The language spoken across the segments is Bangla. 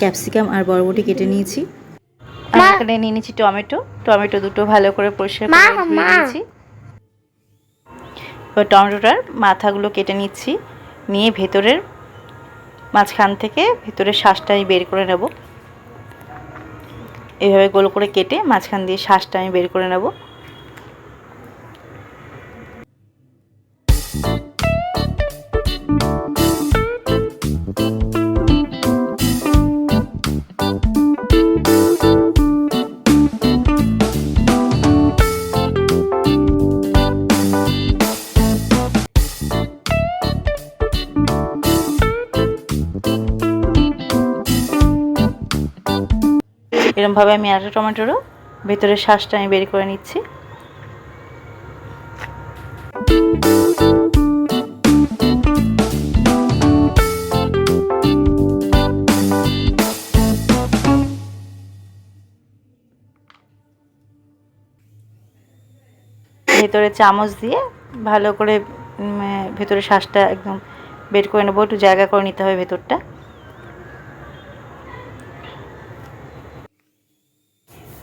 ক্যাপসিকাম আর বরবটি কেটে নিয়েছি। আর এখানে নিয়ে নিয়েছি টমেটো। টমেটো দুটো ভালো করে পরিষ্কার করে ধুয়ে নিয়েছি। এবার টমেটোটার মাথাগুলো কেটে নিচ্ছি। নিয়ে ভেতরের মাঝখান থেকে ভেতরের শ্বাসটা আমি বের করে নেব। এভাবে গোল করে কেটে মাঝখান দিয়ে শ্বাসটা আমি বের করে নেব। এরমভাবে আমি একটা টমেটোরও ভেতরের শ্বাসটা আমি বের করে নিচ্ছি। ভেতরে চামচ দিয়ে ভালো করে ভেতরে শ্বাসটা একদম বের করে নেব, একটু জায়গা করে নিতে হবে ভেতরটা।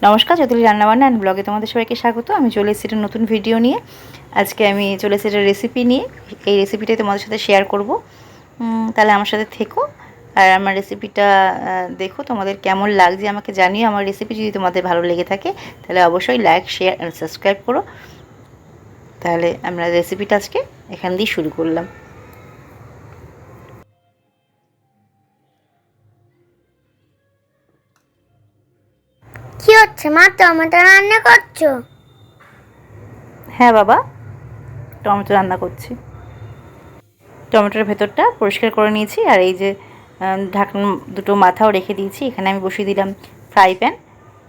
নমস্কার চতুর্থী রান্নাবান্না অ্যান্ড ব্লগে তোমাদের সবাইকে স্বাগত। আমি চলে এসেছি একটা নতুন ভিডিও নিয়ে। আজকে আমি চলে এসেছি একটা রেসিপি নিয়ে। এই রেসিপিটাই তোমাদের সাথে শেয়ার করব। তাহলে আমার সাথে থেকো। আর আমার রেসিপিটা দেখো তোমাদের কেমন লাগছে, আমাকে জানিও। আমার রেসিপি যদি তোমাদের ভালো লেগে থাকে, তাহলে অবশ্যই লাইক শেয়ার অ্যান্ড সাবস্ক্রাইব করো। তাহলে আমরা রেসিপিটা আজকে এখান দিয়ে শুরু করলাম। হচ্ছে মা, টমেটো রান্না করছ? হ্যাঁ বাবা, টমেটো রান্না করছি। টমেটোর ভেতরটা পরিষ্কার করে নিয়েছি, আর এই যে ঢাকনা দুটো মাথাও রেখে দিয়েছি, এখানে আমি বসিয়ে দিলাম ফ্রাই প্যান।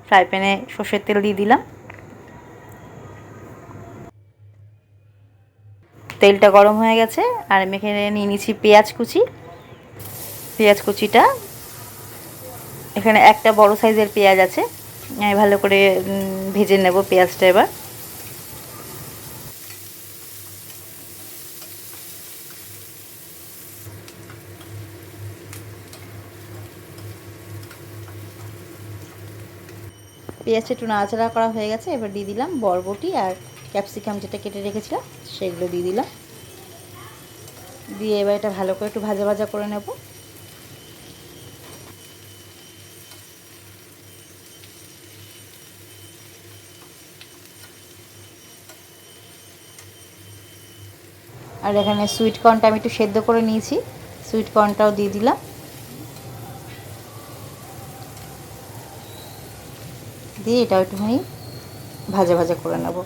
ফ্রাই প্যানে সর্ষের তেল দিয়ে দিলাম। তেলটা গরম হয়ে গেছে, আর আমি এখানে নিয়ে নিয়েছি পেঁয়াজ কুচি। পেঁয়াজ কুচিটা, এখানে একটা বড় সাইজের পেঁয়াজ আছে ভালো করে ভেজে নেব পেঁয়াজটা এবার। পেঁয়াজটা একটু নাড়াচাড়া করা হয়ে গেছে, এবার দিয়ে দিলাম বরবটি আর ক্যাপসিকাম যেটা কেটে রেখেছিলাম, সেগুলো দিয়ে দিলাম। দিয়ে এবার এটা ভালো করে একটু ভাজা ভাজা করে নেব। আর এখানে সুইট কর্নটা আমি একটু সেদ্ধ করে নিয়েছি। সুইট কর্নটাও দিয়ে দিলাম। দিয়ে এটাও একটুখানি ভাজা ভাজা করে নেব।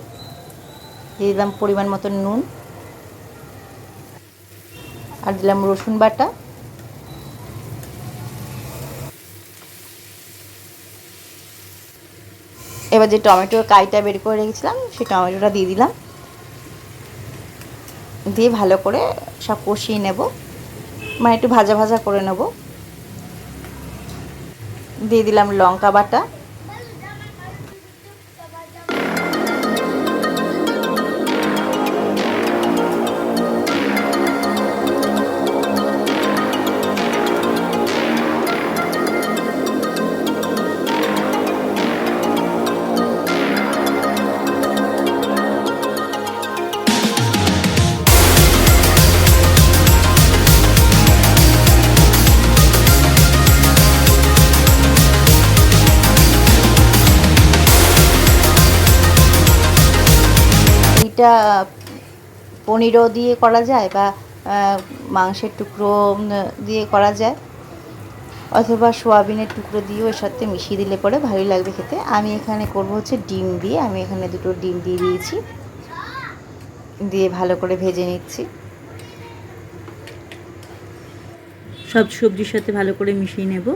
দিয়ে দিলাম পরিমাণ মতো নুন। আর দিলাম রসুন বাটা। এবার যে টমেটোর কাইটা বের করে রেখেছিলাম, সেই টমেটোটা দিয়ে দিলাম। দিয়ে ভালো করে সব কষিয়ে নেব। মানে একটু ভাজা ভাজা করে নেব। দিয়ে দিলাম লঙ্কা বাটা। পনিরও দিয়ে করা যায় বা মাংসের টুকরো দিয়ে করা যায়। অথবা সোয়াবিনের টুকরো দিয়েও এর সাথে মিশিয়ে দিলে পরে ভালোই লাগবে খেতে। আমি এখানে করব হচ্ছে ডিম দিয়ে। আমি এখানে দুটো ডিম দিয়ে দিয়েছি। দিয়ে ভালো করে ভেজে নিচ্ছি। সব সবজির সাথে ভালো করে মিশিয়ে নেব।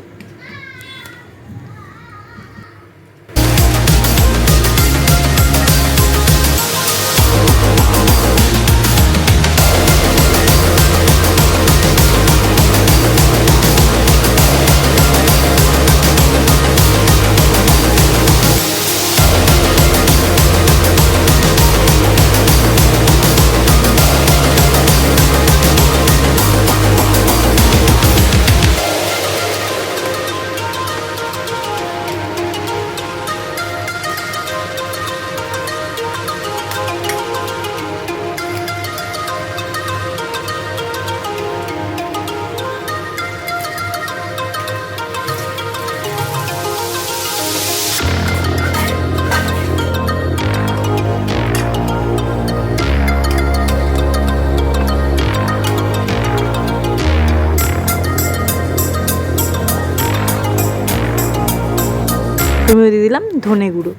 মধ্যে দিয়ে দিলাম ধনে গুঁড়ো।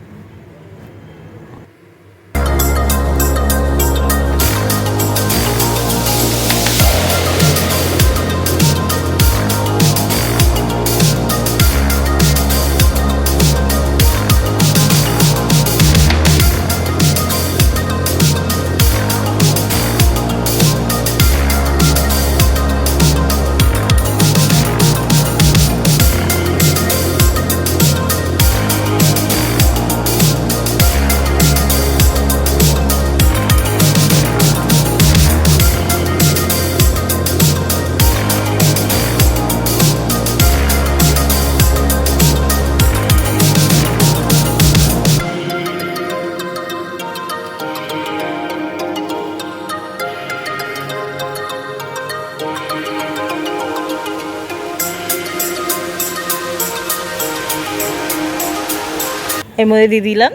এর মধ্যে দিয়ে দিলাম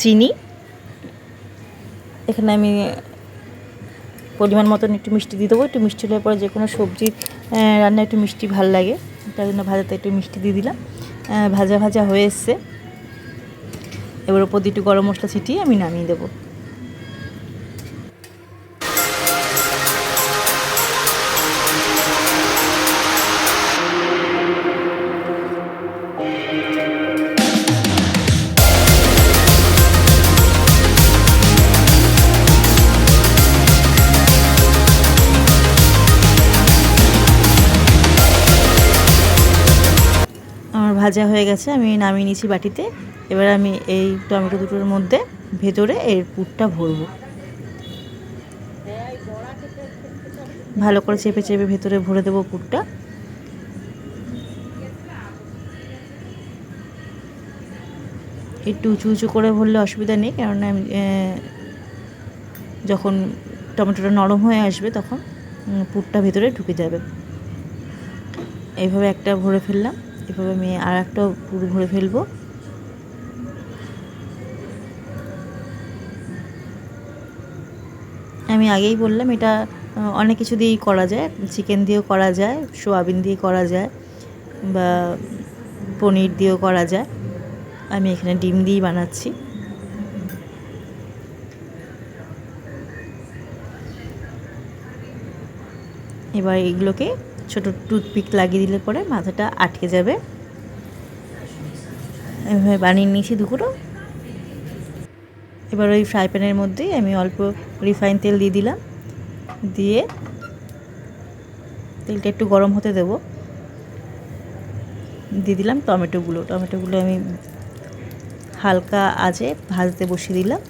চিনি। এখানে আমি পরিমাণ মতন একটু মিষ্টি দিয়ে দেবো। একটু মিষ্টি হলে পরে যে কোনো সবজি রান্না একটু মিষ্টি ভালো লাগে। তার জন্য ভাজাতে একটু মিষ্টি দিয়ে দিলাম। ভাজা ভাজা হয়ে এসছে। এবার ওপর দিয়ে একটু গরম মশলা ছিটিয়ে আমি নামিয়ে দেবো। ভাজা হয়ে গেছে আমি নামিয়ে নিয়েছি বাটিতে। এবার আমি এই টমেটো দুটোর মধ্যে ভেতরে এর পুরটা ভরবো। ভালো করে চেপে চেপে ভেতরে ভরে দেবো পুরটা। একটু উঁচু উঁচু করে ভরলে অসুবিধা নেই কেননা আমি, যখন টমেটোটা নরম হয়ে আসবে তখন পুরটা ভেতরে ঢুকে যাবে। এইভাবে একটা ভরে ফেললাম। এভাবে আমি আর একটা পুরো ভরে ফেলব। আমি আগেই বললাম, এটা অনেক কিছু দিয়েই করা যায়। চিকেন দিয়েও করা যায়, সোয়াবিন দিয়ে করা যায়, বা পনির দিয়েও করা যায়। আমি এখানে ডিম দিয়েই বানাচ্ছি। এবার এগুলোকে ছোট টুথপিক লাগিয়ে দিলে পরে মাথাটা আটকে যাবে। এভাবে বানিয়ে নিয়েছি দুপুরো এবার ওই ফ্রাই প্যানের মধ্যেই আমি অল্প রিফাইন তেল দিয়ে দিলাম। দিয়ে তেলটা একটু গরম হতে দেবো। দিয়ে দিলাম টমেটোগুলো। টমেটোগুলো আমি হালকা আজে ভাজতে বসিয়ে দিলাম।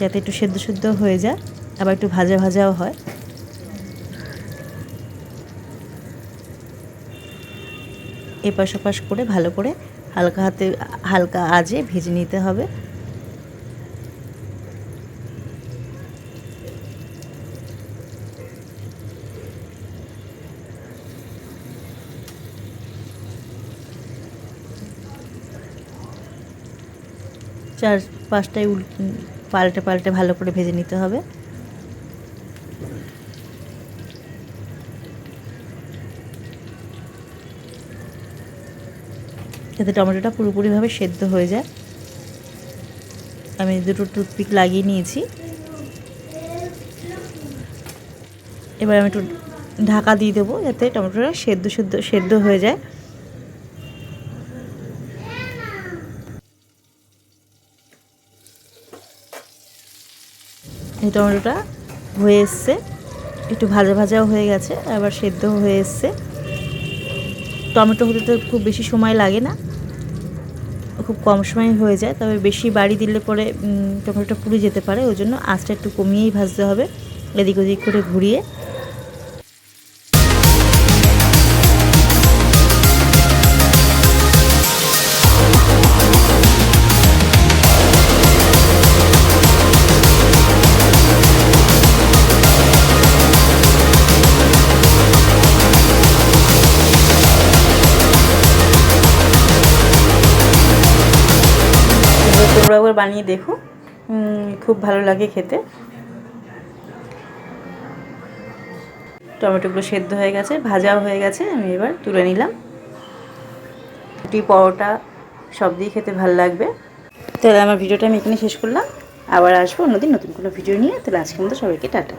যাতে একটু সেদ্ধ সেদ্ধ হয়ে যায়। আবার একটু ভাজা ভাজাও হয়। এপাশ ওপাশ করে ভালো করে হালকা হাতে, হালকা আজে ভেজে নিতে হবে। চার পাঁচটায় উল, পাল্টে পাল্টে ভালো করে ভেজে নিতে হবে। যাতে টমেটোটা পুরোপুরিভাবে সেদ্ধ হয়ে যায়। আমি দুটো টুথপিক লাগিয়ে নিয়েছি। এবার আমি একটু ঢাকা দিয়ে দেবো যাতে টমেটোটা সেদ্ধ সেদ্ধ সেদ্ধ হয়ে যায়। এই টমেটোটা হয়ে এসছে। একটু ভাজা ভাজাও হয়ে গেছে, আবার সেদ্ধও হয়ে এসছে। টমেটো হতে তো খুব বেশি সময় লাগে না। খুব কম সময় হয়ে যায়, তবে বেশি বাড়ি দিলে পরে টমেটোটা পুড়ে যেতে পারে, ওই জন্য আঁচটা একটু কমিয়েই ভাজতে হবে, এদিক ওদিক করে ঘুরিয়ে। তোমরা একবার বানিয়ে দেখো। খুব ভালো লাগে খেতে। টমেটোগুলো সেদ্ধ হয়ে গেছে, ভাজাও হয়ে গেছে, আমি এবার তুলে নিলাম। রুটি, পরোটা সব দিয়ে খেতে ভালো লাগবে। তাহলে আমার ভিডিওটা আমি এখানে শেষ করলাম। আবার আসব অন্যদিন নতুন কোনো ভিডিও নিয়ে। তাহলে আজকের মতো সবাইকে টাটা।